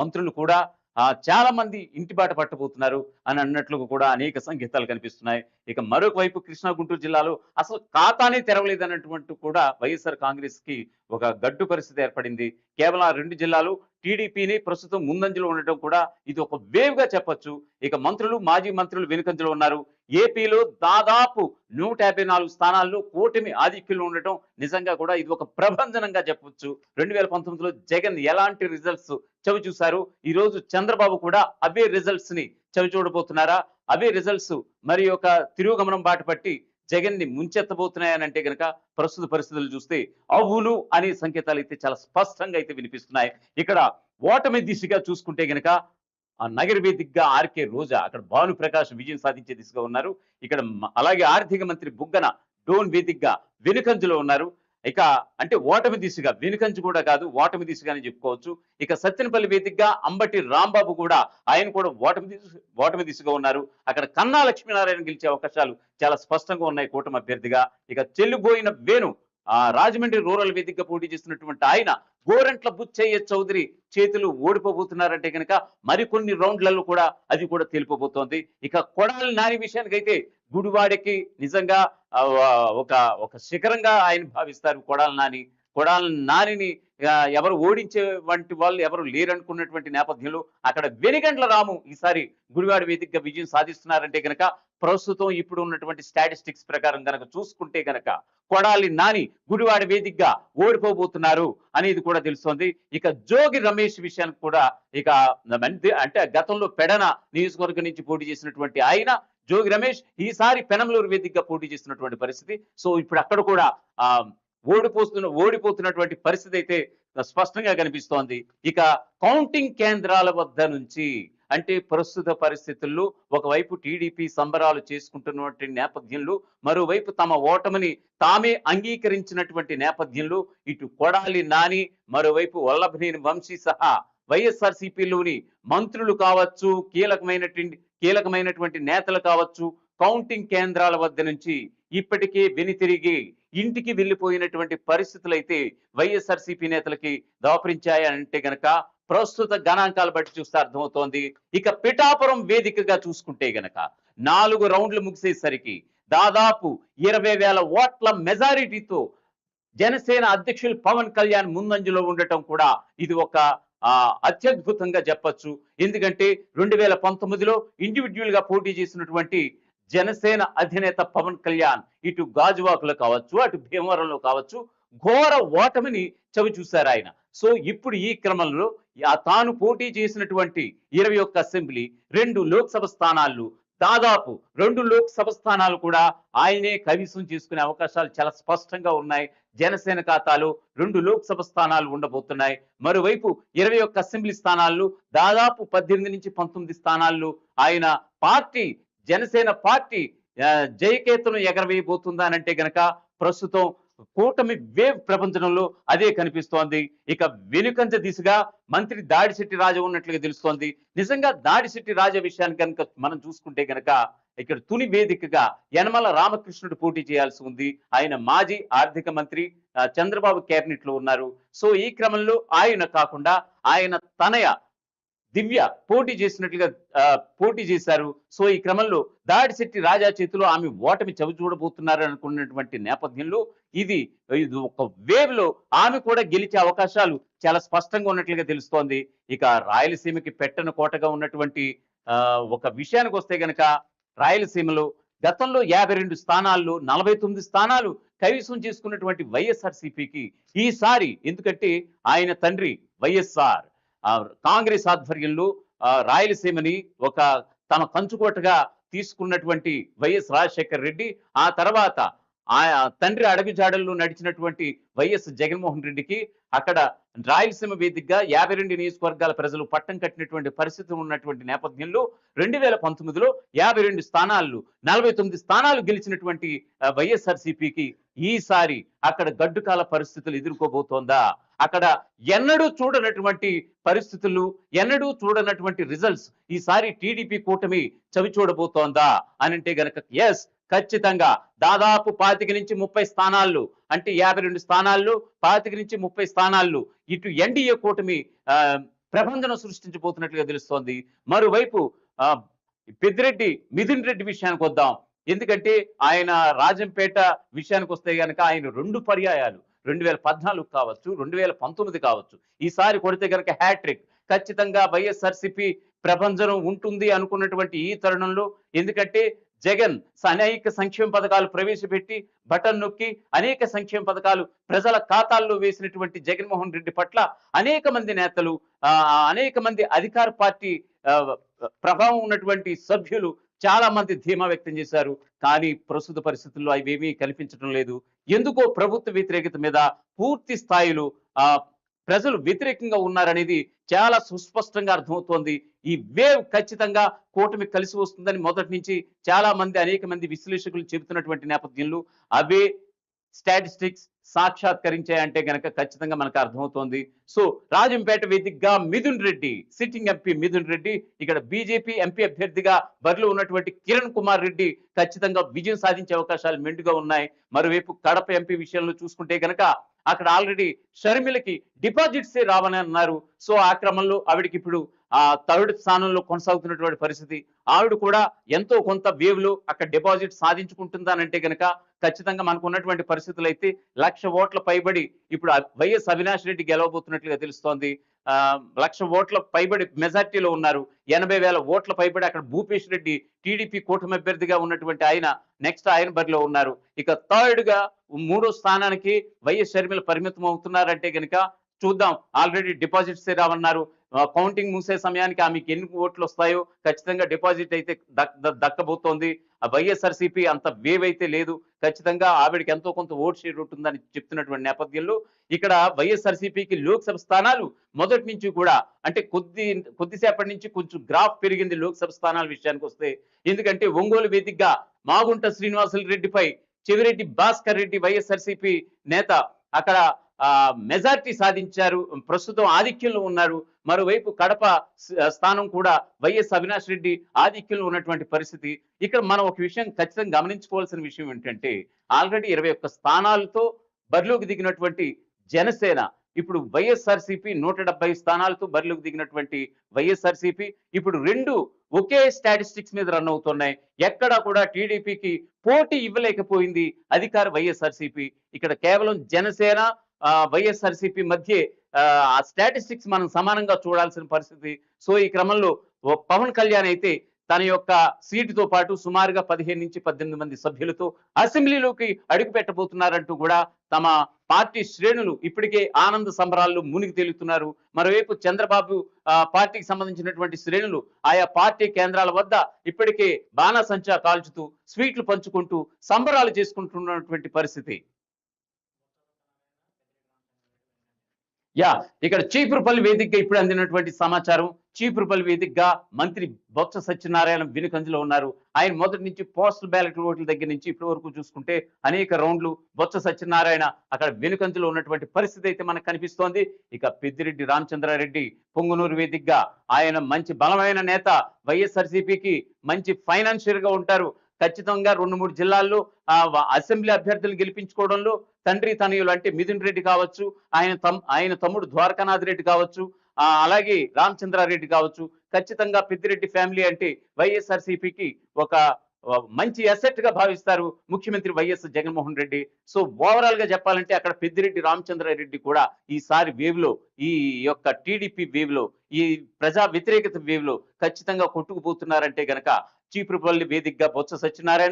మంత్రులు కూడా చాలా మంది ఇంటి బాట పట్టబోతున్నారు అని అన్నట్లు కూడా అనేక సంకేతాలు కనిపిస్తున్నాయి. ఇక మరొక వైపు కృష్ణా గుంటూరు జిల్లాలో అసలు ఖాతానే తెరవలేదన్నటువంటి కూడా వైఎస్ఆర్ కాంగ్రెస్కి ఒక గడ్డు పరిస్థితి ఏర్పడింది. కేవలం ఆ రెండు జిల్లాలు టీడీపీని ప్రస్తుతం ముందంజలో ఉండటం కూడా ఇది ఒక వేవ్గా చెప్పొచ్చు. ఇక మంత్రులు మాజీ మంత్రులు వెనుకంజలో ఉన్నారు. ఏపీలో దాదాపు నూట యాభై నాలుగు స్థానాల్లో కూటమి ఆధిక్యంలో ఉండటం నిజంగా కూడా ఇది ఒక ప్రభంజనంగా చెప్పొచ్చు. రెండు వేల పంతొమ్మిదిలో జగన్ ఎలాంటి రిజల్ట్స్ చవి చూశారు? ఈ రోజు చంద్రబాబు కూడా అవే రిజల్ట్స్ని చవి చూడబోతున్నారా? అవే రిజల్ట్స్ మరి యొక్క తిరుగుగమనం బాట పట్టి జగన్ని ముంచెత్తబోతున్నాయనంటే గనక ప్రస్తుత పరిస్థితులు చూస్తే అవును అనే సంకేతాలు అయితే చాలా స్పష్టంగా అయితే వినిపిస్తున్నాయి. ఇక్కడ ఓటమి దిశగా చూసుకుంటే గనక ఆ నగర వేదికగా ఆర్కే రోజా అక్కడ భాను ప్రకాష్ విజయం సాధించే దిశగా ఉన్నారు. ఇక్కడ అలాగే ఆర్థిక మంత్రి బుగ్గన డోన్ వేదికగా వెనుకంజలో ఉన్నారు. ఇక అంటే ఓటమి దిశగా వెనుకంజు కూడా కాదు ఓటమి దిశగానే చెప్పుకోవచ్చు. ఇక సత్యనపల్లి వేదికగా అంబటి రాంబాబు కూడా ఆయన కూడా ఓటమి దిశ ఓటమి దిశగా ఉన్నారు. అక్కడ కన్నా లక్ష్మీనారాయణ గెలిచే అవకాశాలు చాలా స్పష్టంగా ఉన్నాయి కూటమి అభ్యర్థిగా. ఇక చెల్లిపోయిన వేణు ఆ రాజమండ్రి రూరల్ వేదికగా పోటీ చేస్తున్నటువంటి ఆయన గోరంట్ల బుచ్చయ్య చౌదరి చేతులు ఓడిపోబోతున్నారంటే కనుక మరికొన్ని రౌండ్లలో కూడా అది కూడా తేలిపోబోతోంది. ఇక కొడాలి నాని విషయానికైతే గుడివాడకి నిజంగా ఒక ఒక శిఖరంగా ఆయన భావిస్తారు కొడాలి నాని. కొడాలి నానిని ఎవరు ఓడించే వంటి వాళ్ళు ఎవరు లేరనుకున్నటువంటి నేపథ్యంలో అక్కడ వెనుగండ్ల రాము ఈసారి గుడివాడ వేదికగా విజయం సాధిస్తున్నారంటే గనక ప్రస్తుతం ఇప్పుడు ఉన్నటువంటి స్టాటిస్టిక్స్ ప్రకారం గనక చూసుకుంటే గనక కొడాలి నాని గుడివాడ వేదికగా ఓడిపోబోతున్నారు అనేది కూడా తెలుస్తోంది. ఇక జోగి రమేష్ విషయానికి కూడా ఇక అంటే గతంలో పెడన నియోజకవర్గం నుంచి పోటీ చేసినటువంటి ఆయన జోగి రమేష్ ఈసారి పెనంలూరు వేదికగా పోటీ చేసినటువంటి పరిస్థితి. సో ఇప్పుడు అక్కడ కూడా ఆ ఓడిపోతున్న ఓడిపోతున్నటువంటి పరిస్థితి అయితే స్పష్టంగా కనిపిస్తోంది. ఇక కౌంటింగ్ కేంద్రాల వద్ద నుంచి అంటే ప్రస్తుత పరిస్థితుల్లో ఒకవైపు టీడీపీ సంబరాలు చేసుకుంటున్నటువంటి నేపథ్యంలో మరోవైపు తమ ఓటమిని తామే అంగీకరించినటువంటి నేపథ్యంలో ఇటు కొడాలి నాని మరోవైపు వల్లభనేని వంశీ సహా వైఎస్ఆర్సీపీలోని మంత్రులు కావచ్చు కీలకమైనటువంటి కీలకమైనటువంటి నేతలు కావచ్చు కౌంటింగ్ కేంద్రాల వద్ద నుంచి ఇప్పటికే వెనుతిరిగి ఇంటికి వెళ్ళిపోయినటువంటి పరిస్థితులు అయితే వైఎస్ఆర్సీపీ నేతలకి దాపరించాయంటే గనక ప్రస్తుత గణాంకాలు బట్టి చూస్తే అర్థమవుతోంది. ఇక పిఠాపురం వేదికగా చూసుకుంటే గనక నాలుగు రౌండ్లు ముగిసేసరికి దాదాపు ఇరవై వేల ఓట్ల మెజారిటీతో జనసేన అధ్యక్షులు పవన్ కళ్యాణ్ ముందంజలో ఉండటం కూడా ఇది ఒక ఆ, అత్యద్భుతంగా చెప్పొచ్చు. ఎందుకంటే రెండు వేల పంతొమ్మిదిలో ఇండివిజువల్గా పోటీ చేసినటువంటి జనసేన అధినేత పవన్ కళ్యాణ్ ఇటు గాజువాకులో కావచ్చు అటు భీమవరంలో కావచ్చు ఘోర ఓటమిని చవి చూశారు ఆయన. సో ఇప్పుడు ఈ క్రమంలో తాను పోటీ చేసినటువంటి ఇరవై ఒక్క అసెంబ్లీ రెండు లోక్సభ స్థానాలు దాదాపు రెండు లోక్సభ స్థానాలు కూడా ఆయనే కవిసం చేసుకునే అవకాశాలు చాలా స్పష్టంగా ఉన్నాయి. జనసేన ఖాతాలో రెండు లోక్సభ స్థానాలు ఉండబోతున్నాయి. మరోవైపు ఇరవై ఒక్క అసెంబ్లీ స్థానాల్లో దాదాపు పద్దెనిమిది నుంచి పంతొమ్మిది స్థానాల్లో ఆయన పార్టీ జనసేన పార్టీ జయకేతను ఎగరవేయబోతుందా అంటే గనక ప్రస్తుతం కూటమి వేవ్ ప్రపంచంలో అదే కనిపిస్తోంది. ఇక వెనుకంజ దిశగా మంత్రి దాడిశెట్టి రాజా ఉన్నట్లుగా తెలుస్తోంది. నిజంగా దాడిశెట్టి రాజా విషయాన్ని కనుక మనం చూసుకుంటే గనక ఇక్కడ తుని వేదికగా యనమల రామకృష్ణుడు పోటీ చేయాల్సి ఉంది. ఆయన మాజీ ఆర్థిక మంత్రి చంద్రబాబు కేబినెట్లో ఉన్నారు. సో ఈ క్రమంలో ఆయన కాకుండా ఆయన తనయ దివ్య పోటీ చేసినట్లుగా పోటీ చేశారు. సో ఈ క్రమంలో దాడిశెట్టి రాజా చేతిలో ఆమె ఓటమి చవి చూడబోతున్నారు అనుకున్నటువంటి నేపథ్యంలో ఇది ఒక వేవ్లో ఆమె కూడా గెలిచే అవకాశాలు చాలా స్పష్టంగా ఉన్నట్లుగా తెలుస్తోంది. ఇక రాయలసీమకి పెట్టను కోటగా ఉన్నటువంటి ఒక విషయానికి వస్తే గనక రాయలసీమలో గతంలో యాభై రెండు స్థానాల్లో నలభై తొమ్మిది స్థానాలు కైవసం చేసుకున్నటువంటి వైఎస్ఆర్సీపీకి ఈసారి ఎందుకంటే ఆయన తండ్రి వైఎస్ఆర్ కాంగ్రెస్ ఆధ్వర్యంలో రాయలసీమని ఒక తన కంచుకోటగా తీసుకున్నటువంటి వైఎస్ రాజశేఖర్ రెడ్డి ఆ తర్వాత ఆ తండ్రి అడవిజాడల్లో నడిచినటువంటి వైఎస్ జగన్మోహన్ రెడ్డికి అక్కడ రాయలసీమ వేదికగా యాభై రెండు నియోజకవర్గాల ప్రజలు పట్టం కట్టినటువంటి పరిస్థితి ఉన్నటువంటి నేపథ్యంలో రెండు వేల పంతొమ్మిదిలో యాభై రెండు స్థానాలు నలభై తొమ్మిది స్థానాలు గెలిచినటువంటి వైఎస్ఆర్సిపికి ఈసారి అక్కడ గడ్డుకాల పరిస్థితులు ఎదుర్కోబోతోందా? అక్కడ ఎన్నడూ చూడనటువంటి పరిస్థితులు ఎన్నడూ చూడనటువంటి రిజల్ట్స్ ఈసారి టీడీపీ కూటమి చవి చూడబోతోందా? అని అంటే గనక ఎస్ ఖచ్చితంగా. దాదాపు పాతిక నుంచి ముప్పై స్థానాల్లో అంటే యాభై రెండు స్థానాల్లో పాతిక నుంచి ముప్పై స్థానాల్లో ఇటు ఎన్డీఏ కూటమి ప్రబంధనం సృష్టించబోతున్నట్లుగా తెలుస్తోంది. మరోవైపు పెద్దిరెడ్డి మిథున్ రెడ్డి విషయానికి వద్దాం. ఎందుకంటే ఆయన రాజంపేట విషయానికి వస్తే గనక ఆయన రెండు పర్యాయాలు. రెండు వేల పద్నాలుగు కావచ్చు రెండు వేల పంతొమ్మిది కావచ్చు. ఈసారి కొడితే గనక హ్యాట్రిక్. ఖచ్చితంగా వైఎస్ఆర్సిపి ప్రభంజనం ఉంటుంది అనుకున్నటువంటి ఈ తరుణంలో. ఎందుకంటే జగన్ అనేక సంక్షేమ పథకాలు ప్రవేశపెట్టి బటన్ నొక్కి అనేక సంక్షేమ పథకాలు ప్రజల ఖాతాల్లో వేసినటువంటి జగన్మోహన్ రెడ్డి పట్ల అనేక మంది నేతలు ఆ, అనేక మంది అధికార పార్టీ ప్రభావం ఉన్నటువంటి సభ్యులు చాలా మంది ధీమా వ్యక్తం చేశారు. కానీ ప్రస్తుత పరిస్థితుల్లో అవేమీ కనిపించడం లేదు. ఎందుకో ప్రభుత్వ వ్యతిరేకత మీద పూర్తి స్థాయిలో ఆ ప్రజలు వ్యతిరేకంగా ఉన్నారనేది చాలా సుస్పష్టంగా అర్థమవుతోంది. ఈ వేవ్ ఖచ్చితంగా కూటమి కలిసి వస్తుందని మొదటి నుంచి చాలా మంది అనేక మంది విశ్లేషకులు చెబుతున్నటువంటి నేపథ్యంలో అవే స్టాటిస్టిక్స్ సాక్షాత్కరించాయంటే గనక ఖచ్చితంగా మనకు అర్థమవుతోంది. సో రాజంపేట వేదికగా మిథున్ రెడ్డి సిట్టింగ్ ఎంపీ మిథున్ రెడ్డి ఇక్కడ బీజేపీ ఎంపీ అభ్యర్థిగా బరిలో ఉన్నటువంటి కిరణ్ కుమార్ రెడ్డి ఖచ్చితంగా విజయం సాధించే అవకాశాలు మెండుగా ఉన్నాయి. మరోవైపు కడప ఎంపీ విషయంలో చూసుకుంటే గనక అక్కడ ఆల్రెడీ షర్మిలకి డిపాజిట్సే రావని అన్నారు. సో ఆ క్రమంలో ఆవిడకి ఇప్పుడు ఆ థర్డ్ స్థానంలో కొనసాగుతున్నటువంటి పరిస్థితి. ఆవిడ కూడా ఎంతో కొంత వేవ్లో అక్కడ డిపాజిట్ సాధించుకుంటుందానంటే గనక ఖచ్చితంగా మనకు ఉన్నటువంటి పరిస్థితులు అయితే లక్ష ఓట్ల పైబడి ఇప్పుడు వైఎస్ అవినాష్ రెడ్డి గెలవబోతున్నట్లుగా తెలుస్తోంది. ఆ లక్ష ఓట్ల పైబడి మెజార్టీలో ఉన్నారు. ఎనభై వేల ఓట్ల పైబడి అక్కడ భూపేష్ రెడ్డి టీడీపీ కూటమి అభ్యర్థిగా ఉన్నటువంటి ఆయన నెక్స్ట్ ఆయన బరిలో ఉన్నారు. ఇక థర్డ్గా మూడో స్థానానికి వైఎస్ షర్మిల పరిమితం అవుతున్నారంటే గనుక చూద్దాం. Already deposits రావన్నారు. కౌంటింగ్ మూసే సమయానికి ఆమెకి ఎన్ని ఓట్లు వస్తాయో ఖచ్చితంగా డిపాజిట్ అయితే దక్కబోతోంది. ఆ వైఎస్ఆర్సీపీ అంత వేవ్ అయితే లేదు. ఖచ్చితంగా ఆవిడకి ఎంతో కొంత ఓట్ షేర్ ఉంటుందని చెప్తున్నటువంటి నేపథ్యంలో ఇక్కడ వైఎస్ఆర్సీపీకి లోక్సభ స్థానాలు మొదటి నుంచి కూడా అంటే కొద్ది కొద్దిసేపటి నుంచి కొంచెం గ్రాఫ్ పెరిగింది లోక్సభ స్థానాల విషయానికి వస్తే. ఎందుకంటే ఒంగోలు వేదికగా మాగుంట శ్రీనివాసులు రెడ్డిపై చెవిరెడ్డి భాస్కర్ రెడ్డి వైఎస్ఆర్సీపీ నేత అక్కడ మెజార్టీ సాధించారు. ప్రస్తుతం ఆధిక్యంలో ఉన్నారు. మరోవైపు కడప స్థానం కూడా వైఎస్ అవినాష్ రెడ్డి ఆధిక్యంలో ఉన్నటువంటి పరిస్థితి. ఇక్కడ మనం ఒక విషయం ఖచ్చితంగా గమనించుకోవాల్సిన విషయం ఏంటంటే ఆల్రెడీ ఇరవై ఒక్క స్థానాలతో బరిలోకి దిగినటువంటి జనసేన ఇప్పుడు వైఎస్ఆర్సీపీ నూట డెబ్బై స్థానాలతో బరిలోకి దిగినటువంటి వైఎస్ఆర్సీపీ ఇప్పుడు రెండు ఒకే స్టాటిస్టిక్స్ మీద రన్ అవుతున్నాయి. ఎక్కడా కూడా టీడీపీకి పోటీ ఇవ్వలేకపోయింది అధికార వైఎస్ఆర్సీపీ. ఇక్కడ కేవలం జనసేన వైఎస్ఆర్సిపి మధ్య ఆ స్టాటిస్టిక్స్ మనం సమానంగా చూడాల్సిన పరిస్థితి. సో ఈ క్రమంలో ఓ పవన్ కళ్యాణ్ అయితే తన యొక్క సీటుతో పాటు సుమారుగా పదిహేను నుంచి పద్దెనిమిది మంది సభ్యులతో అసెంబ్లీలోకి అడుగు పెట్టబోతున్నారంటూ కూడా తమ పార్టీ శ్రేణులు ఇప్పటికే ఆనంద సంబరాల్లో మునిగి తేలుతున్నారు. మరోవైపు చంద్రబాబు పార్టీకి సంబంధించినటువంటి శ్రేణులు ఆయా పార్టీ కేంద్రాల వద్ద ఇప్పటికే బాణాసంచా కాల్చుతూ స్వీట్లు పంచుకుంటూ సంబరాలు చేసుకుంటున్నటువంటి పరిస్థితి. యా ఇక్కడ చీపురుపల్లి వేదికగా ఇప్పుడు అందినటువంటి సమాచారం చీపురుపల్లి వేదికగా మంత్రి బొత్స సత్యనారాయణ వినుకంజలో ఉన్నారు. ఆయన మొదటి నుంచి పోస్టల్ బ్యాలెట్ ఓట్ల దగ్గర నుంచి ఇప్పటి వరకు చూసుకుంటే అనేక రౌండ్లు బొత్స సత్యనారాయణ అక్కడ వెనుకంజలో ఉన్నటువంటి పరిస్థితి అయితే మనకు కనిపిస్తోంది. ఇక పెద్దిరెడ్డి రామచంద్రారెడ్డి పొంగునూరు వేదికగా ఆయన మంచి బలమైన నేత వైఎస్ఆర్సీపీకి మంచి ఫైనాన్షియల్గా ఉంటారు. ఖచ్చితంగా రెండు మూడు జిల్లాల్లో అసెంబ్లీ అభ్యర్థులు గెలిపించుకోవడంలో తండ్రి తనయులు అంటే మిథున్ రెడ్డి కావచ్చు ఆయన తమ్ ఆయన తమ్ముడు ద్వారకానాథ్ రెడ్డి కావచ్చు అలాగే రామచంద్రారెడ్డి కావచ్చు. ఖచ్చితంగా పెద్దిరెడ్డి ఫ్యామిలీ అంటే వైఎస్ఆర్సీపీకి ఒక మంచి అసెట్గా భావిస్తారు ముఖ్యమంత్రి వైఎస్ జగన్మోహన్ రెడ్డి. సో ఓవరాల్గా చెప్పాలంటే అక్కడ పెద్దిరెడ్డి రామచంద్రారెడ్డి కూడా ఈసారి వేవ్లో ఈ యొక్క టీడీపీ వేవ్లో ఈ ప్రజా వ్యతిరేకత వేవ్లో ఖచ్చితంగా కొట్టుకుపోతున్నారంటే గనక చీపురుపల్లి వేదికగా బొత్స సత్యనారాయణ